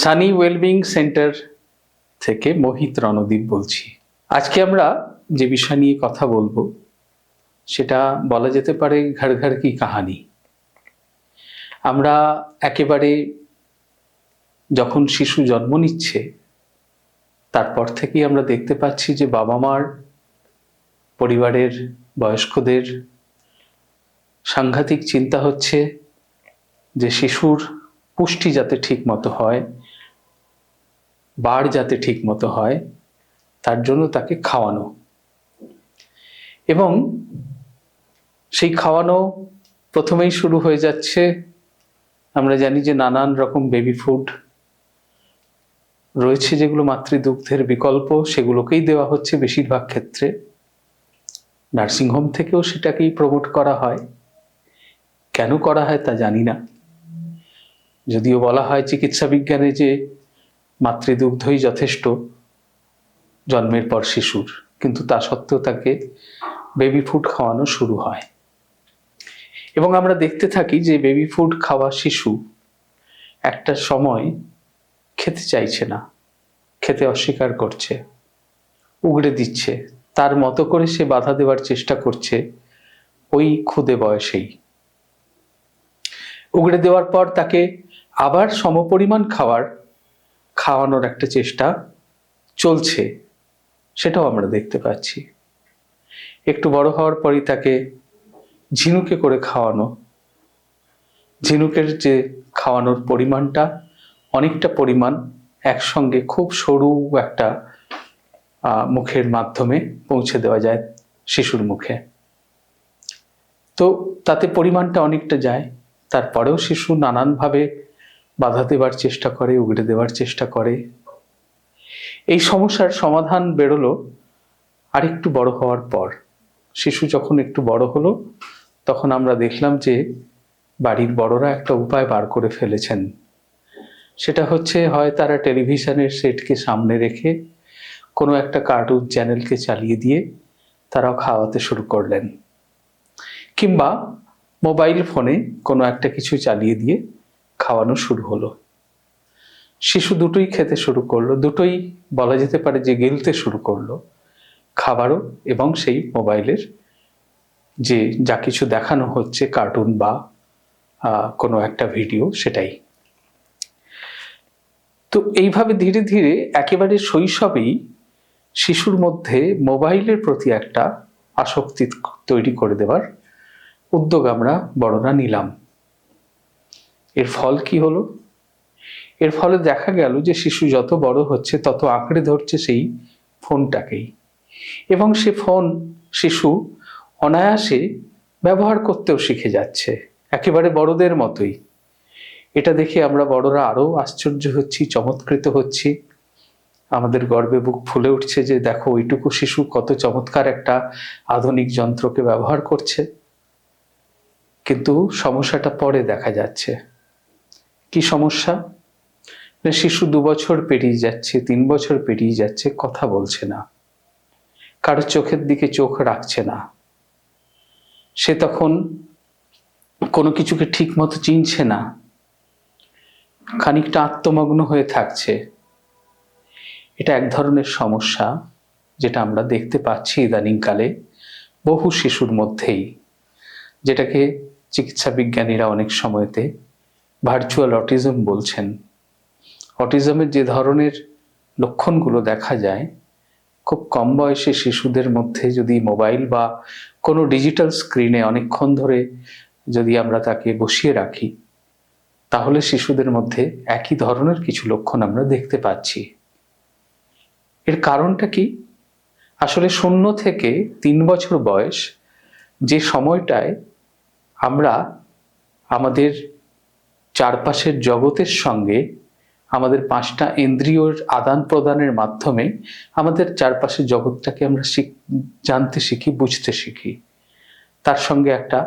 Sunny wellbeing centre থেকে মোহিত রণদীপ বলছি। আজকে আমরা যে বিষয় নিয়ে কথা বলব, সেটা বলা যেতে পারে ঘর ঘর কি কাহানি। আমরা একেবারে যখন শিশু জন্ম নিচ্ছে, তারপর থেকেই আমরা দেখতে পাচ্ছি যে বাবা মার পরিবারের বয়স্কদের সাংঘাতিক চিন্তা হচ্ছে যে শিশুর পুষ্টি যাতে ঠিক মতো হয় বাড় যাতে ঠিক মতো হয়, তার জন্য তাকে খাওয়ানো। এবং সেই খাওয়ানো প্রথমেই শুরু হয়ে যাচ্ছে, আমরা জানি যে নানান রকম বেবি ফুড রয়েছে যেগুলো মাতৃদুগ্ধের বিকল্প, সেগুলোকেই দেওয়া হচ্ছে বেশিরভাগ ক্ষেত্রে। নার্সিংহোম থেকেও সেটাকেই প্রমোট করা হয়। কেন করা হয় তা জানি না। যদিও বলা হয় চিকিৎসা বিজ্ঞানে যে মাতৃদুগ্ধই যথেষ্ট জন্মের পর শিশুর, কিন্তু তা সত্ত্বেও তাকে বেবি ফুড খাওয়ানো শুরু হয়। এবং আমরা দেখতে থাকি যে বেবি ফুড খাওয়া শিশু একটা সময় খেতে চাইছে না, খেতে অস্বীকার করছে, উগড়ে দিচ্ছে। তার মতো করে সে বাধা দেওয়ার চেষ্টা করছে ওই ক্ষুদে বয়সেই। উগড়ে দেওয়ার পর তাকে আবার সমপরিমাণ খাওয়ার খাওয়ানোর একটা চেষ্টা চলছে, সেটাও আমরা দেখতে পাচ্ছি। একটু বড় হওয়ার পরই তাকে ঝিনুকে করে খাওয়ানো। ঝিনুকের যে খাওয়ানোর পরিমাণটা, অনেকটা পরিমাণ একসঙ্গে খুব সরু একটা মুখের মাধ্যমে পৌঁছে দেওয়া যায় শিশুর মুখে। তো তাতে পরিমাণটা অনেকটা যায়, তারপরেও শিশু নানানভাবে বাধা দেওয়ার চেষ্টা করে, উগড়ে দেওয়ার চেষ্টা করে। এই সমস্যার সমাধান বেরোলো আরেকটু বড় হওয়ার পর। শিশু যখন একটু বড় হলো, তখন আমরা দেখলাম যে বাড়ির বড়রা একটা উপায় বার করে ফেলেছেন। সেটা হচ্ছে, হয় তারা টেলিভিশনের সেটকে সামনে রেখে কোনো একটা কার্টুন চ্যানেলকে চালিয়ে দিয়ে তারাও খাওয়াতে শুরু করলেন। কিংবা মোবাইল ফোনে কোনো একটা কিছু চালিয়ে দিয়ে খাওয়ানো শুরু হলো। শিশু দুটোই খেতে শুরু করল, দুটোই বলা যেতে পারে যে গিলতে শুরু করল। খাবারও এবং সেই মোবাইলের যে যা কিছু দেখানো হচ্ছে, কার্টুন বা কোনো একটা ভিডিও সেটাই। তো এইভাবে ধীরে ধীরে একেবারে শৈশবেই শিশুর মধ্যে মোবাইলের প্রতি একটা আসক্তি তৈরি করে দেওয়ার উদ্যোগ আমরা বড়রা নিলাম। এর ফল কি হলো? এর ফলে দেখা গেল যে শিশু যত বড় হচ্ছে, তত আঁকড়ে ধরছে সেই ফোনটাকেই। এবং সে ফোন শিশু অনায়াসে ব্যবহার করতেও শিখে যাচ্ছে, একেবারে বড়দের মতোই। এটা দেখে আমরা বড়রা আরও আশ্চর্য হচ্ছি, চমৎকৃত হচ্ছি। আমাদের গর্বে বুক ফুলে উঠছে যে দেখো, ওইটুকু শিশু কত চমৎকার একটা আধুনিক যন্ত্রকে ব্যবহার করছে। কিন্তু সমস্যাটা পরে দেখা যাচ্ছে। কি সমস্যা? শিশু দু বছর পেরিয়ে যাচ্ছে, তিন বছর পেরিয়ে যাচ্ছে, কথা বলছে না। কারও চোখের দিকে চোখ রাখছে না। সে তখন কোনো কিছুকে ঠিক মতো চিনছে না। খানিকটা আত্মমগ্ন হয়ে থাকছে। এটা এক ধরনের সমস্যা যেটা আমরা দেখতে পাচ্ছি ইদানিংকালে বহু শিশুর মধ্যেই, যেটাকে চিকিৎসা বিজ্ঞানীরা অনেক সময়তে ভার্চুয়াল অটিজম বলছেন। অটিজমের যে ধরনের লক্ষণগুলো দেখা যায়, খুব কম বয়সে শিশুদের মধ্যে যদি মোবাইল বা কোনো ডিজিটাল স্ক্রিনে অনেকক্ষণ ধরে যদি আমরা তাকে বসিয়ে রাখি, তাহলে শিশুদের মধ্যে একই ধরনের কিছু লক্ষণ আমরা দেখতে পাচ্ছি। এর কারণটা কি? আসলে শূন্য থেকে তিন বছর বয়স যে সময়টায় আমরা আমাদের চারপাশের জগতের সঙ্গে আমাদের পাঁচটা ইন্দ্রিয়র আদান প্রদানের মাধ্যমে আমাদের চারপাশের জগৎটাকে আমরা জানতে শিখি, বুঝতে শিখি। তার সঙ্গে একটা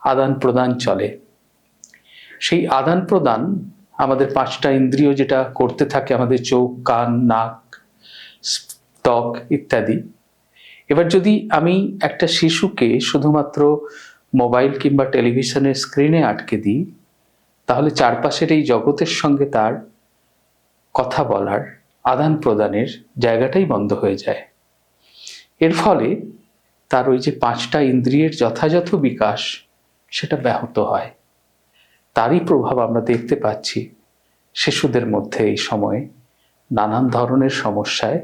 আদান প্রদান চলে। সেই আদান প্রদান আমাদের পাঁচটা ইন্দ্রিয় যেটা করতে থাকে আমাদের চোখ, কান, নাক, ত্বক ইত্যাদি। এবার যদি আমি একটা শিশুকে শুধুমাত্র মোবাইল কিংবা টেলিভিশনের স্ক্রিনে আটকে দিই তাহলে চারপাশের এই জগতের সঙ্গে তার কথা বলার আদান প্রদানের জায়গাটাই বন্ধ হয়ে যায়। এর ফলে তার ওই যে পাঁচটা ইন্দ্রিয়ের যথাযথ বিকাশ সেটা ব্যাহত হয়। তারই প্রভাব আমরা দেখতে পাচ্ছি শিশুদের মধ্যে এই সময়ে। নানান ধরনের সমস্যায়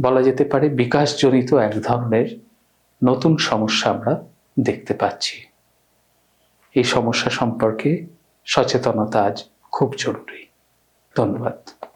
বলা যেতে পারে বিকাশজনিত এক ধরনের নতুন সমস্যা আমরা দেখতে পাচ্ছি। এই সমস্যা সম্পর্কে সচেতনতা আজ খুব জরুরি। ধন্যবাদ।